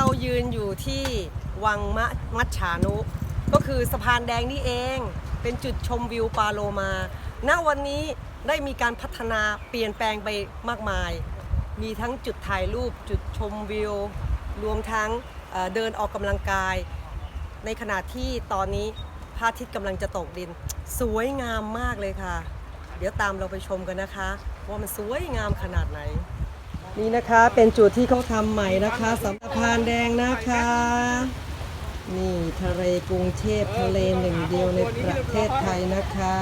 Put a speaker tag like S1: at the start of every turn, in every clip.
S1: เรายืนอยู่ที่วังมะมัจฉานุ ก็คือสะพานแดงนี่เอง เป็นจุดชมวิวปาโลมา ณวันนี้ได้มีการพัฒนาเปลี่ยนแปลงไปมากมาย มีทั้งจุดถ่ายรูปจุดชมวิว รวมทั้งเเดินออกกำลังกาย ในขณะที่ตอนนี้พระอาทิตย์กำลังจะตกดิน สวยงามมากเลยค่ะ เดี๋ยวตามเราไปชมกันนะคะ ว่ามันสวยงามขนาดไหน นี่นะคะเป็นจุดที่เขาทำใหม่นะคะสำหรับพานแดงนะคะ นี่ทะเลกรุงเทพทะเลหนึ่งเดียวในประเทศไทยนะคะ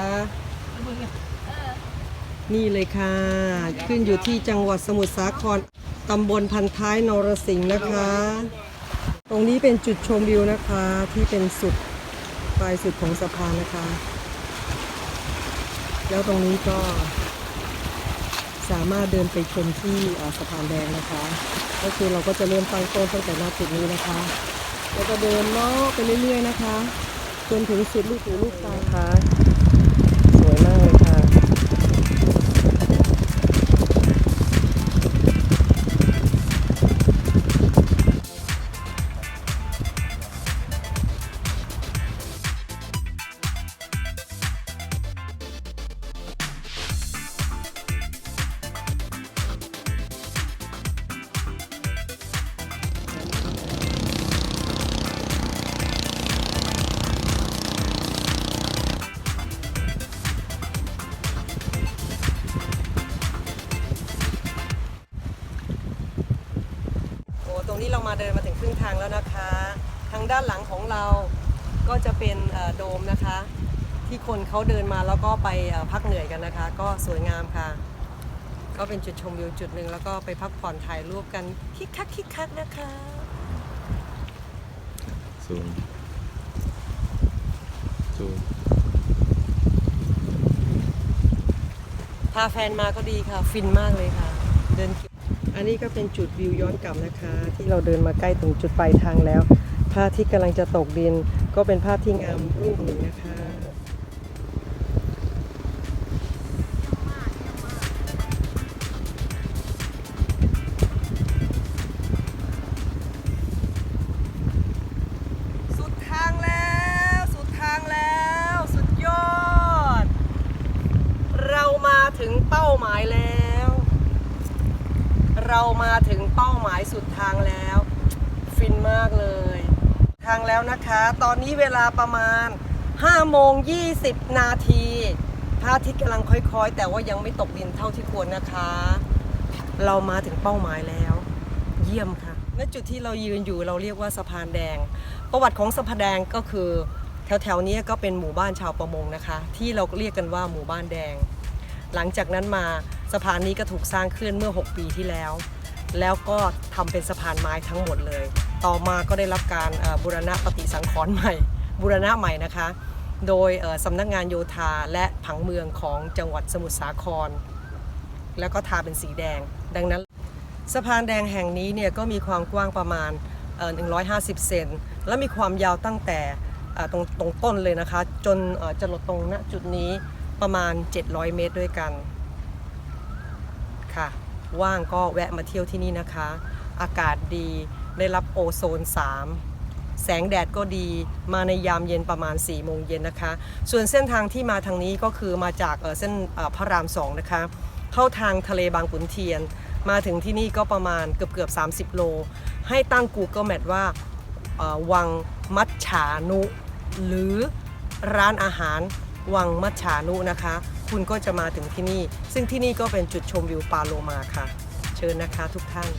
S1: นี่เลยค่ะ ขึ้นอยู่ที่จังหวัดสมุทรสาครตำบลพันท้ายนรสิงห์นะคะ ตรงนี้เป็นจุดชมวิวนะคะที่เป็นสุดปลายสุดของสะพานนะคะ แล้วตรงนี้ก็ สามารถเดินไปชมที่เอ่สะพานแดงนะคะ ก็คือเราก็จะเริ่มตั้งต้นตั้งแต่หน้าจุดนี้นะคะแล้วก็เดินเลาะไปเรื่อยๆนะคะ จนถึงสุดลูกหูลูกตาค่ะ นี้เรามาเดินมาถึงครึ่งทางแล้วนะคะ ทางด้านหลังของเราก็จะเป็นเอ่อโดมนะคะ ที่คนเขาเดินมาแล้วก็ไปเอ่อพักเหนื่อยกันนะคะ ก็สวยงามค่ะ ก็เป็นจุดชมวิวจุดหนึ่งแล้วก็ไปพักผ่อนถ่ายรูปกันคิกคักคิกคักนะคะ
S2: ซูมซูม
S1: พาแฟนมาก็ดีค่ะ ฟินมากเลยค่ะ เดินเก็บ อันนี้ก็เป็นจุดวิวย้อนกลับนะคะ ที่เราเดินมาใกล้ถึงจุดปลายทางแล้วพระอาที่กำลังจะตกดินก็เป็นภาพที่งามรูปหนึ่งนะคะ เรามาถึงเป้าหมายสุดทางแล้ว ฟินมากเลย ทางแล้วนะคะ ตอนนี้เวลาประมาณ5โมง20 นาทีพระอาทิตย์กำลังค่อยๆ แต่ว่ายังไม่ตกดินเท่าที่ควรนะคะ เรามาถึงเป้าหมายแล้ว เยี่ยมค่ะณจุดที่เรายืนอยู่เราเรียกว่าสะพานแดง ประวัติของสะพานแดงก็คือ แถวๆนี้ก็เป็นหมู่บ้านชาวประมงนะคะ ที่เราเรียกกันว่าหมู่บ้านแดง หลังจากนั้นมาสะพานนี้ก็ถูกสร้างขึ้นเมื่อ 6 ปีที่แล้ว แล้วก็ทำเป็นสะพานไม้ทั้งหมดเลย ต่อมาก็ได้รับการบูรณะปฏิสังขรณ์ใหม่บูรณะใหม่นะคะ โดยสำนักงานโยธาและผังเมืองของจังหวัดสมุทรสาคร แล้วก็ทาเป็นสีแดง ดังนั้นสะพานแดงแห่งนี้เนี่ยก็มีความกว้างประมาณ 150 เซน และมีความยาวตั้งแต่ตรงตรงต้นเลยนะคะ จนจะหลดตรงณจุดนี้ ประมาณ 700 เมตรด้วยกันค่ะ ว่างก็แวะมาเที่ยวที่นี่นะคะ อากาศดีได้รับโอโซน 3 แสงแดดก็ดีมาในยามเย็นประมาณ 4 โมงเย็นนะคะ ส่วนเส้นทางที่มาทางนี้ก็คือมาจากเเส้นพระราม 2 นะคะ เข้าทางทะเลบางขุนเทียน มาถึงที่นี่ก็ประมาณเกือบเกือบ30 โล ให้ตั้ง Google Map ว่าวังมัจฉานุ หรือร้านอาหาร วังมัชฉานุนะคะ คุณก็จะมาถึงที่นี่ ซึ่งที่นี่ก็เป็นจุดชมวิวปาโลมาค่ะ เชิญนะคะทุกท่าน